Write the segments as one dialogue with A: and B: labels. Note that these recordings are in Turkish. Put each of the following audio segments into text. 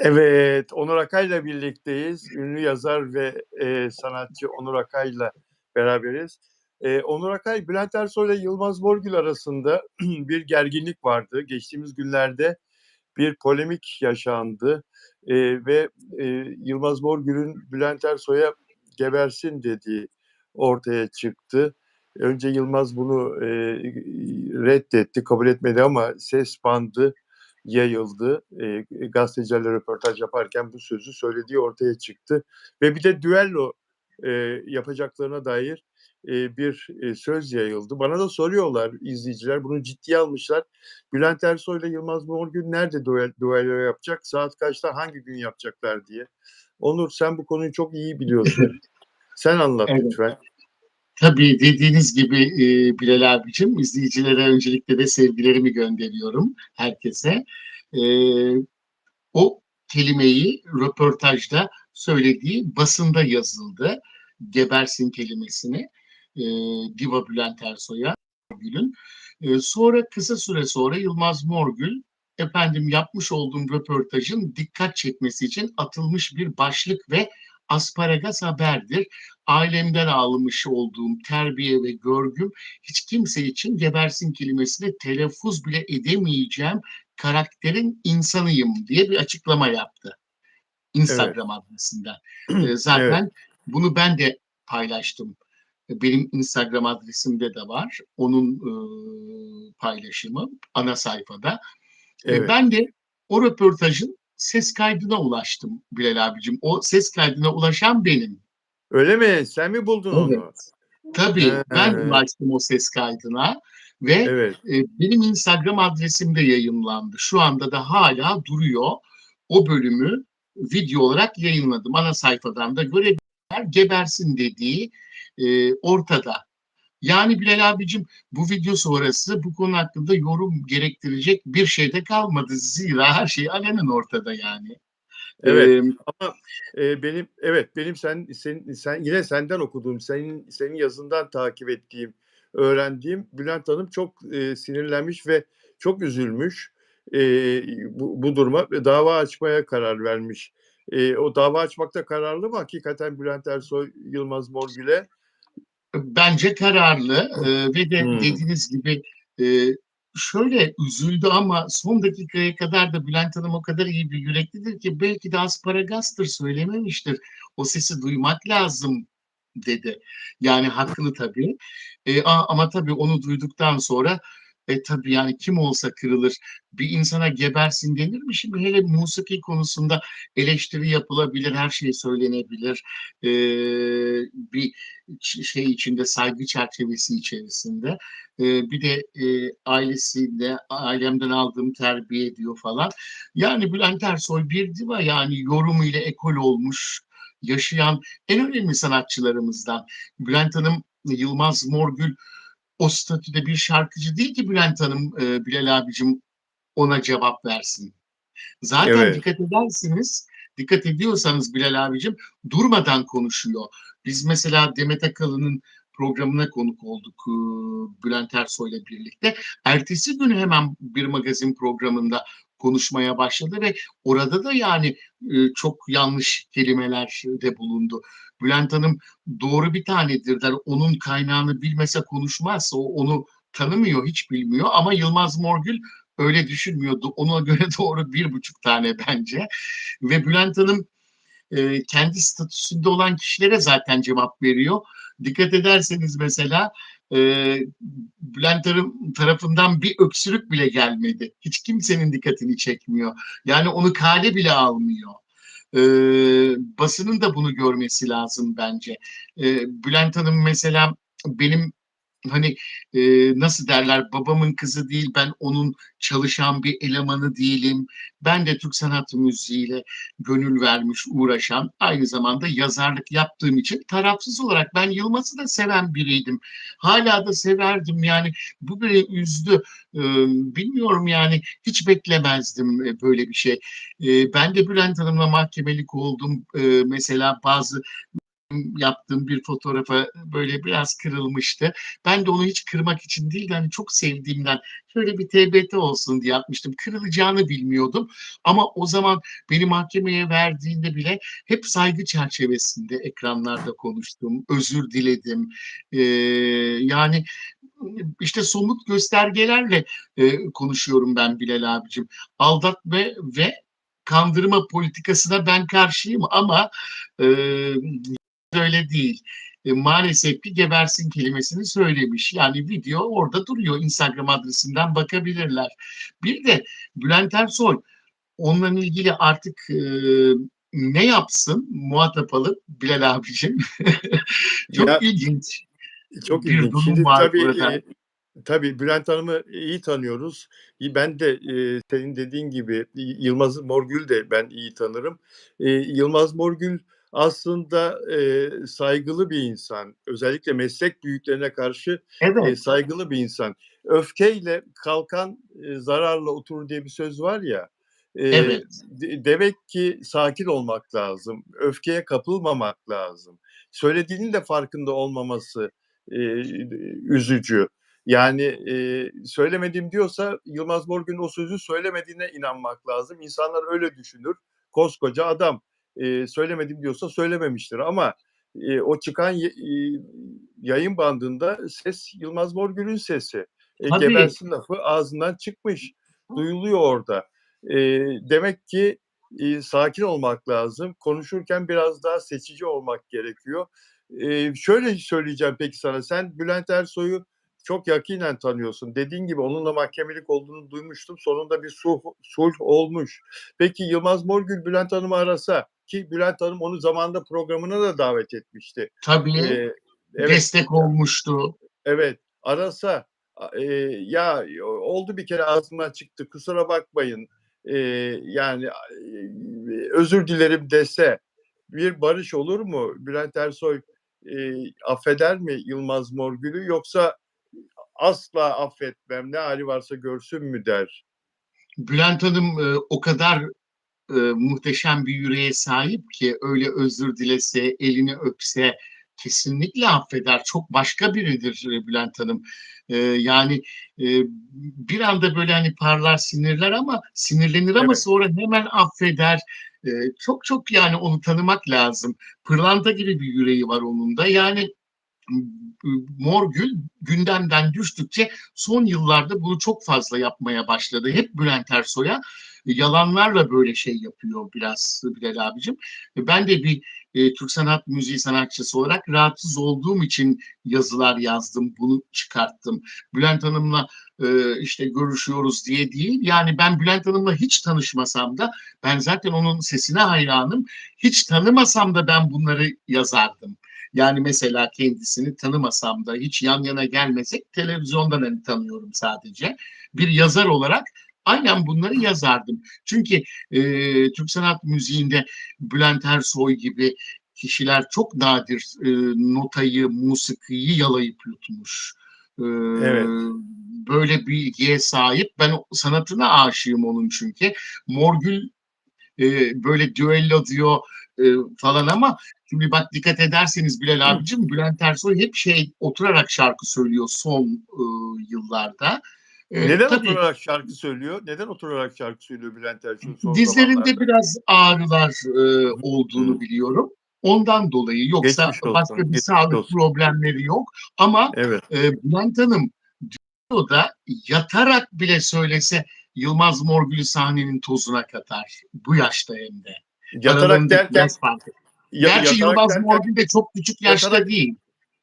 A: Evet, Onur Akay'la birlikteyiz. Ünlü yazar ve, eee, sanatçı Onur Akay'la beraberiz. Eee, Onur Akay, Bülent Ersoy'la Yılmaz Morgül arasında bir gerginlik vardı. Geçtiğimiz günlerde bir polemik yaşandı, eee, ve, eee, Yılmaz Morgül'ün Bülent Ersoy'a "Gebersin." dediği ortaya çıktı. Önce Yılmaz bunu, eee, reddetti, kabul etmedi ama ses bandı yayıldı. Eee, gazetecilerle röportaj yaparken bu sözü söylediği ortaya çıktı ve bir de düello, eee, yapacaklarına dair, eee, bir, eee, söz yayıldı. Bana da soruyorlar izleyiciler, bunu ciddiye almışlar. Bülent Ersoy'la Yılmaz Morgül nerede düello yapacak, saat kaçta, hangi gün yapacaklar diye. Onur, sen bu konuyu çok iyi biliyorsun. Sen anlat
B: Evet.
A: lütfen.
B: Tabii, dediğiniz gibi, eee, Bilal abicim, izleyicilere öncelikle de sevgilerimi gönderiyorum, herkese. Eee, o kelimeyi röportajda söylediği basında yazıldı. "Gebersin." kelimesini, eee, Diva Bülent Ersoy'a, Morgül'ün. Eee, sonra kısa süre sonra Yılmaz Morgül, efendim yapmış olduğum röportajın dikkat çekmesi için atılmış bir başlık ve asparagas haberdir. Ailemden almış olduğum terbiye ve görgüm hiç kimse için "Gebersin." kelimesini telaffuz bile edemeyeceğim karakterin insanıyım diye bir açıklama yaptı.
A: Evet.
B: Instagram adresinden. Eee,
A: Evet.
B: zaten bunu ben de paylaştım. Benim Instagram adresimde de var. Onun, paylaşımı ana sayfada. Eee,
A: Evet.
B: ben de o röportajın ses kaydına ulaştım Bilal abicim. O ses kaydına ulaşan benim.
A: Öyle mi? Sen mi buldun onu?
B: Evet. Tabii, ben
A: He.
B: ulaştım o ses kaydına ve,
A: Evet.
B: eee, benim Instagram adresimde yayımlandı. Şu anda da hâlâ duruyor. O bölümü video olarak yayınladım. Ana sayfadan da görebilirler. "Gebersin." dediği, eee, ortada. Yani Bilal abicim, bu video sonrası bu konu hakkında yorum gerektirecek bir şey de kalmadı. Zira her şey alenen ortada yani.
A: Evet
B: Emm
A: ama, eee, benim evet, benim sen senin sen yine senden okuduğum, senin senin yazından takip ettiğim, öğrendiğim Bülent Hanım çok, eee, sinirlenmiş ve çok üzülmüş, eee, bu bu duruma ve dava açmaya karar vermiş. Eee, o dava açmakta kararlı mı hakikaten Bülent Ersoy, Yılmaz Morgül'e?
B: Bence kararlı, eee, ve de
A: Hımm.
B: dediğiniz gibi, eee, şöyle üzüldü ama son dakikaya kadar da Bülent Hanım o kadar iyi bir yüreklidir ki belki de asparagastır, söylememiştir. O sesi duymak lazım dedi. Yani haklı tabii. A ama tabii onu duyduktan sonra, e, tabii yani kim olsa kırılır. Bir insana "Gebersin." denir mi? Şimdi hele musiki konusunda eleştiri yapılabilir, her şey söylenebilir. Eee, bir şey içinde, saygı çerçevesi içerisinde. Eee, bir de, eee, ailesiyle, ailemden aldığım terbiye diyor falan. Yani Bülent Ersoy bir diva yani yorumuyla ekol olmuş, yaşayan en önemli sanatçılarımızdan. Bülent Hanım, Yılmaz Morgül o statüde bir şarkıcı değil ki Bülent Hanım, eee, Bilal abicim ona cevap versin. Zaten
A: Evet.
B: dikkat ederseniz, dikkat ediyorsanız Bilal abicim durmadan konuşuyor. Biz mesela Demet Akalın'ın programına konuk olduk, ııı, Bülent Ersoy'la birlikte. Ertesi gün hemen bir magazin programında konuşmaya başladı ve orada da yani, ııı, çok yanlış kelimelerde bulundu. Bülent Hanım doğru bir tanedir der. Onun kaynağını bilmese konuşmaz. O onu tanımıyor, hiç bilmiyor ama Yılmaz Morgül öyle düşünmüyordu. Ona göre doğru 1,5 tane bence ve Bülent Hanım, eee, kendi statüsünde olan kişilere zaten cevap veriyor. Dikkat ederseniz mesela, eee, Bülent Hanım tarafından bir öksürük bile gelmedi. Hiç kimsenin dikkatini çekmiyor. Yani onu kale bile almıyor. Eee, basının da bunu görmesi lazım bence. Eee, Bülent Hanım mesela benim, hani, eee, nasıl derler, babamın kızı değil, ben onun çalışan bir elemanı değilim. Ben de Türk sanat müziğiyle gönül vermiş, uğraşan, aynı zamanda yazarlık yaptığım için tarafsız olarak ben Yılmaz'ı da seven biriydim. Hâlâ da severdim yani. Bu beni üzdü. Imm, bilmiyorum yani hiç beklemezdim, böyle bir şey. Eee, ben de Bülent Hanım'la mahkemelik oldum. Eee, mesela bazı yaptığım bir fotoğrafa böyle biraz kırılmıştı. Ben de onu hiç kırmak için değil de hani çok sevdiğimden şöyle bir TBT olsun diye atmıştım. Kırılacağını bilmiyordum ama o zaman beni mahkemeye verdiğinde bile hep saygı çerçevesinde ekranlarda konuştum, özür diledim. Ee, yani işte somut göstergelerle e, konuşuyorum ben Bilal abicim. Aldatma ve kandırma politikasına ben karşıyım ama e, öyle değil. E, maalesef ki gebersin kelimesini söylemiş. Yani video orada duruyor. Instagram adresinden bakabilirler. Bir de Bülent Ersoy onunla ilgili artık e, ne yapsın muhatap alıp Bilal abicim. Çok
A: Ya,
B: ilginç.
A: Çok
B: bir
A: ilginç. Şimdi
B: var
A: tabii
B: burada.
A: e, tabii Bülent Hanım'ı iyi tanıyoruz. Ben de e, senin dediğin gibi Yılmaz Morgül de ben iyi tanırım. E, Yılmaz Morgül aslında e, saygılı bir insan. Özellikle meslek büyüklerine karşı e,
B: Evet,
A: saygılı bir insan. Öfkeyle kalkan e, zararla oturur diye bir söz var ya. E,
B: evet.
A: de- demek ki sakin olmak lazım. Öfkeye kapılmamak lazım. Söylediğinin de farkında olmaması e, üzücü. Yani e, söylemedim diyorsa Yılmaz Morgül'ün o sözü söylemediğine inanmak lazım. İnsanlar öyle düşünür. Koskoca adam e, söylemedim diyorsa söylememiştir ama e, o çıkan e, yayın bandında ses Yılmaz Morgül'ün sesi. E,
B: Tabii.
A: gebersin lafı ağzından çıkmış. Duyuluyor orada. E, demek ki e, sakin olmak lazım. Konuşurken biraz daha seçici olmak gerekiyor. E, şöyle söyleyeceğim peki sana. Sen Bülent Ersoy'u çok yakinen tanıyorsun. Dediğin gibi onunla mahkemelik olduğunu duymuştum. Sonunda bir sulh, sulh olmuş. Peki Yılmaz Morgül Bülent Hanım'ı arasa ki Bülent Hanım onu zamanında programına da davet etmişti.
B: Tabii
A: Ee, evet,
B: destek olmuştu.
A: evet arasa e, ya oldu bir kere ağzımdan çıktı kusura bakmayın e, yani e, özür dilerim dese bir barış olur mu? Bülent Ersoy e, affeder mi Yılmaz Morgül'ü yoksa asla affetmem ne hali varsa görsün mü der?
B: Bülent Hanım e, o kadar e, muhteşem bir yüreğe sahip ki öyle özür dilese, elini öpse kesinlikle affeder. Çok başka biridir e, Bülent Hanım. E, yani e, bir anda böyle hani parlar sinirler ama sinirlenir ama
A: Evet.
B: sonra hemen affeder. E, çok çok yani onu tanımak lazım. Pırlanta gibi bir yüreği var onun da. Yani Morgül gündemden düştükçe son yıllarda bunu çok fazla yapmaya başladı. Hep Bülent Ersoy'a yalanlarla böyle şey yapıyor biraz Bilal abicim. Ben de bir e, Türk sanat müziği sanatçısı olarak rahatsız olduğum için yazılar yazdım, bunu çıkarttım. Bülent Hanım'la e, işte görüşüyoruz diye değil. Yani ben Bülent Hanım'la hiç tanışmasam da ben zaten onun sesine hayranım. Hiç tanımasam da ben bunları yazardım. Yani mesela kendisini tanımasam da hiç yan yana gelmesek televizyondan hani tanıyorum sadece. Bir yazar olarak aynen bunları yazardım. Çünkü e, Türk sanat müziğinde Bülent Ersoy gibi kişiler çok nadir e, notayı, musikiyi yalayıp yutmuş. E,
A: Evet.
B: Böyle bir bilgiye sahip. Ben sanatına aşığım onun çünkü. Morgül e, böyle düello diyor e, falan ama şimdi bak dikkat ederseniz Bilal abicim Bülent Ersoy hep şey oturarak şarkı söylüyor son e, yıllarda. E,
A: Neden
B: tabii
A: oturarak şarkı söylüyor? Neden oturarak şarkı söylüyor Bülent Ersoy son
B: dizlerinde
A: zamanlarda?
B: biraz ağrılar e, olduğunu biliyorum. Ondan dolayı yoksa
A: olsun,
B: başka bir sağlık
A: olsun.
B: problemleri yok. Ama
A: Evet.
B: e, Bülent Hanım da yatarak bile söylese Yılmaz Morgül'ü sahnenin tozuna katar. Bu yaşta hem de.
A: Yatarak derken ya-
B: Gerçi Yılmaz Morgül de çok küçük yaşta
A: Yatarak-
B: değil.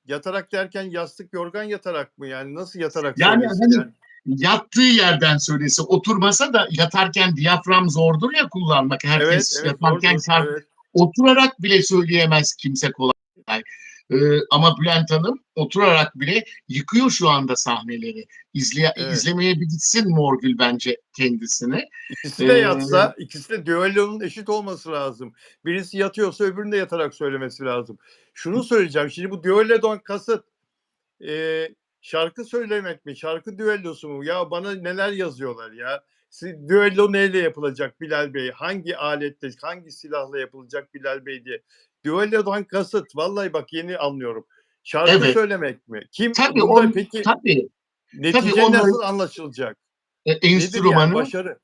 A: yatarak derken yastık yorgan yatarak mı yani nasıl yatarak
B: Yani hani
A: yani?
B: yattığı yerden söylese oturmasa da yatarken diyafram zordur ya kullanmak.
A: Evet,
B: Herkes
A: evet,
B: yaparken
A: doğrudur,
B: şarkı
A: evet.
B: oturarak bile söyleyemez kimse kolay. Ee, ama Bülent Hanım oturarak bile yıkıyor şu anda sahneleri. İzleye,
A: Evet.
B: izlemeye bir gitsin Morgül bence kendisini.
A: İkisi de
B: Ee,
A: yatsa, ikisi de düellonun eşit olması lazım. Birisi yatıyorsa öbürünün de yatarak söylemesi lazım. Şunu söyleyeceğim, şimdi bu düellodan kasıt e, şarkı söylemek mi, şarkı düellosu mu? Ya bana neler yazıyorlar ya. Düello neyle yapılacak Bilal Bey? Hangi aletle, hangi silahla yapılacak Bilal Bey diye. Düellodan kasıt. Vallahi bak yeni anlıyorum. Şarkı
B: Evet.
A: söylemek mi? Kim?
B: Tabii
A: bunda
B: on-
A: peki
B: Tabii.
A: netice
B: tabii onların-
A: nasıl anlaşılacak?
B: E,
A: Nedir yani
B: enstrümanı
A: başarı?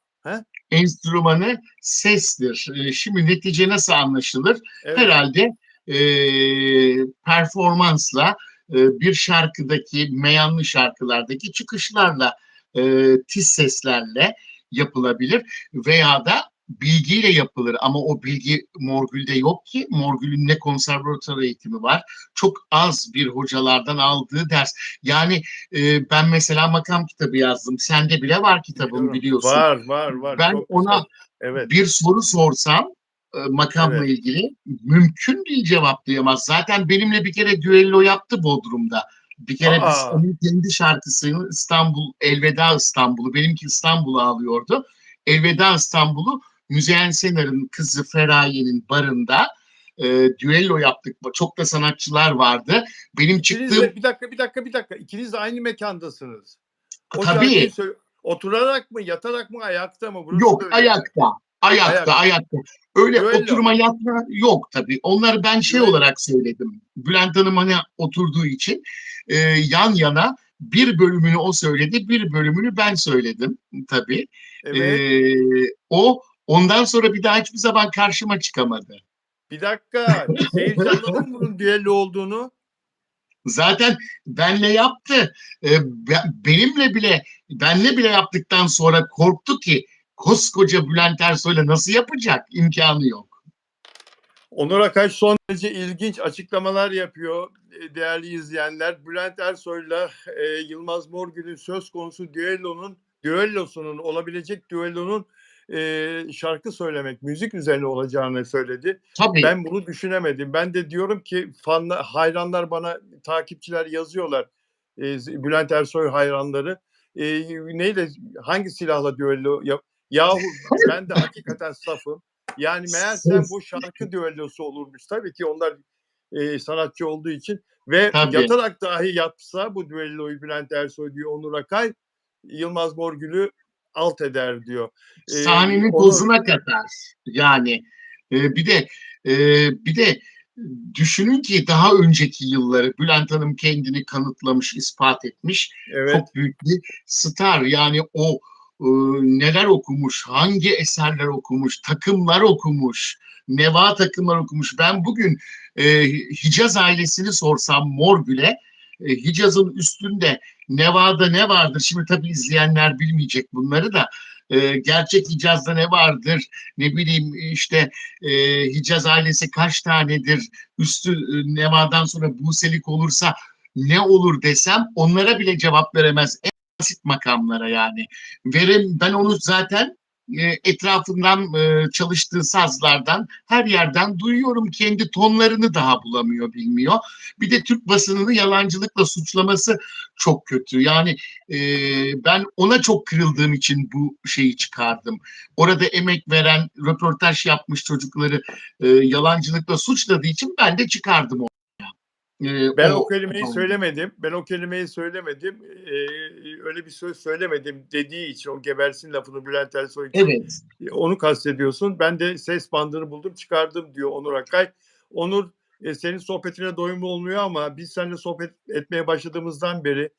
B: enstrümanı sestir. E, Şimdi netice nasıl anlaşılır?
A: Evet.
B: Herhalde e, performansla e, bir şarkıdaki meyanlı şarkılardaki çıkışlarla e, tiz seslerle yapılabilir veya da bilgiyle yapılır ama o bilgi Morgül'de yok ki. Morgül'ün ne konservatuar eğitimi var. Çok az bir hocalardan aldığı ders. Yani e, ben mesela makam kitabı yazdım. Sende bile var kitabım
A: Biliyorum.
B: biliyorsun.
A: Var var var.
B: Ben
A: Çok
B: ona
A: güzel. evet.
B: bir soru sorsam e, makamla
A: Evet.
B: ilgili mümkün değil cevaplayamaz. Zaten benimle bir kere düello yaptı Bodrum'da. Bir kere biz
A: Aa.
B: onun kendi şarkısını İstanbul, Elveda İstanbul'u, benimki İstanbul'u ağlıyordu. Elveda İstanbul'u Müzeyyen Senar'ın kızı Feraye'nin barında e, düello yaptık. Çok da sanatçılar vardı. Benim
A: İkiniz
B: çıktığım
A: de, bir dakika bir dakika bir dakika. İkiniz de aynı mekandasınız. O
B: tabii
A: Oturarak mı, yatarak mı, ayakta mı? Bunu
B: Yok ayakta. Ayakta,
A: Ayakta.
B: ayakta. Öyle
A: Düello.
B: oturma yatma yok tabii. Onları ben şey
A: Düello.
B: olarak söyledim. Bülent Hanım hani oturduğu için e, yan yana bir bölümünü o söyledi, bir bölümünü ben söyledim tabii.
A: Evet.
B: E, o ondan sonra bir daha hiçbir zaman karşıma çıkamadı.
A: Bir dakika. Seyirci anladın mı bunun düello olduğunu?
B: Zaten benle yaptı. E, be- benimle bile benle bile yaptıktan sonra korktu ki koskoca Bülent Ersoy'la nasıl yapacak? İmkanı yok.
A: Onur Akay son derece ilginç açıklamalar yapıyor e, değerli izleyenler. Bülent Ersoy'la e, Yılmaz Morgül'ün söz konusu düellonun, düellosunun olabilecek düellonun e, şarkı söylemek, müzik üzerine olacağını söyledi.
B: Tabii.
A: Ben bunu düşünemedim. Ben de diyorum ki fanlar, hayranlar bana, takipçiler yazıyorlar. E, Bülent Ersoy hayranları. E, neyle, hangi silahla düello yap? Yahu ben de hakikaten safım. Yani meğersem bu şarkı düellosu olurmuş. Tabii ki onlar e, sanatçı olduğu için ve
B: Tabii.
A: yatarak dahi yapsa bu düelloyu Bülent Ersoy diyor Onur Akay Yılmaz Morgül'ü alt eder diyor. E,
B: sahnenin
A: onu-
B: tozuna katar. Yani e, bir de e, bir de düşünün ki daha önceki yılları Bülent Hanım kendini kanıtlamış, ispat etmiş.
A: Evet.
B: Çok büyük bir star. Yani o e, neler okumuş, hangi eserler okumuş, takımlar okumuş, neva takımlar okumuş. Ben bugün e, Hicaz ailesini sorsam Morgül'e e, Hicaz'ın üstünde Neva'da ne vardır? Şimdi tabii izleyenler bilmeyecek bunları da. E, gerçek Hicaz'da ne vardır? Ne bileyim işte e, Hicaz ailesi kaç tanedir? Üstü e, Neva'dan sonra Buselik olursa ne olur desem onlara bile cevap veremez. En basit makamlara yani. Verim ben onu zaten etrafından e, çalıştığı sazlardan her yerden duyuyorum. Kendi tonlarını daha bulamıyor, bilmiyor. Bir de Türk basınını yalancılıkla suçlaması çok kötü. Yani e, ben ona çok kırıldığım için bu şeyi çıkardım. Orada emek veren, röportaj yapmış çocukları e, yalancılıkla suçladığı için ben de çıkardım onu. E,
A: Ben o, kelimeyi söylemedim. Ben o kelimeyi söylemedim. Ee, öyle bir söz söylemedim dediği için o gebersin lafını Bülent Ersoy
B: Evet.
A: onu kastediyorsun. Ben de ses bandını buldum çıkardım diyor Onur Akkay. Onur e, senin sohbetine doyumlu olmuyor ama biz seninle sohbet etmeye başladığımızdan beri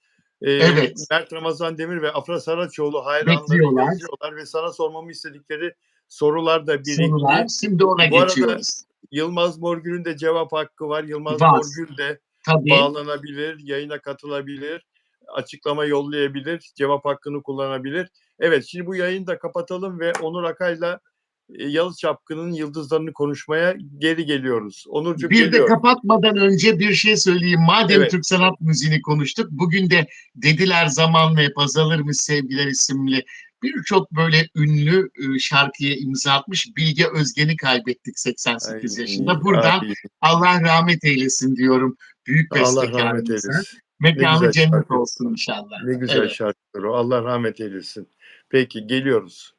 A: e,
B: Evet.
A: Mert Ramazan Demir ve Afra Saraçoğlu hayranları ve sana sormamı istedikleri sorular da birikti.
B: Sorular. Şimdi ona
A: Bu arada
B: geçiyoruz.
A: Yılmaz Morgül'ün de cevap hakkı var. Yılmaz
B: Var.
A: Morgül de
B: Tabii.
A: bağlanabilir, yayına katılabilir, açıklama yollayabilir, cevap hakkını kullanabilir. Evet, şimdi bu yayını da kapatalım ve Onur Akay'la e, Yalı Çapkın'ın yıldızlarını konuşmaya geri geliyoruz. Onurcuğum
B: Bir de
A: geliyor.
B: kapatmadan önce bir şey söyleyeyim. Madem
A: Evet.
B: Türk sanat müziğini konuştuk, bugün de Dediler Zamanla Hep Azalır mı Sevgiler isimli birçok böyle ünlü e, şarkıya imza atmış Bilge Özgen'i kaybettik 88
A: Ay,
B: yaşında. Buradan
A: ay,
B: Allah rahmet eylesin diyorum. Büyük
A: Allah rahmet
B: bestekarımıza.
A: eylesin.
B: Mekanı cennet
A: şarkı.
B: olsun inşallah.
A: Ne güzel
B: Evet.
A: şarkıdır o. Allah rahmet eylesin. Peki geliyoruz.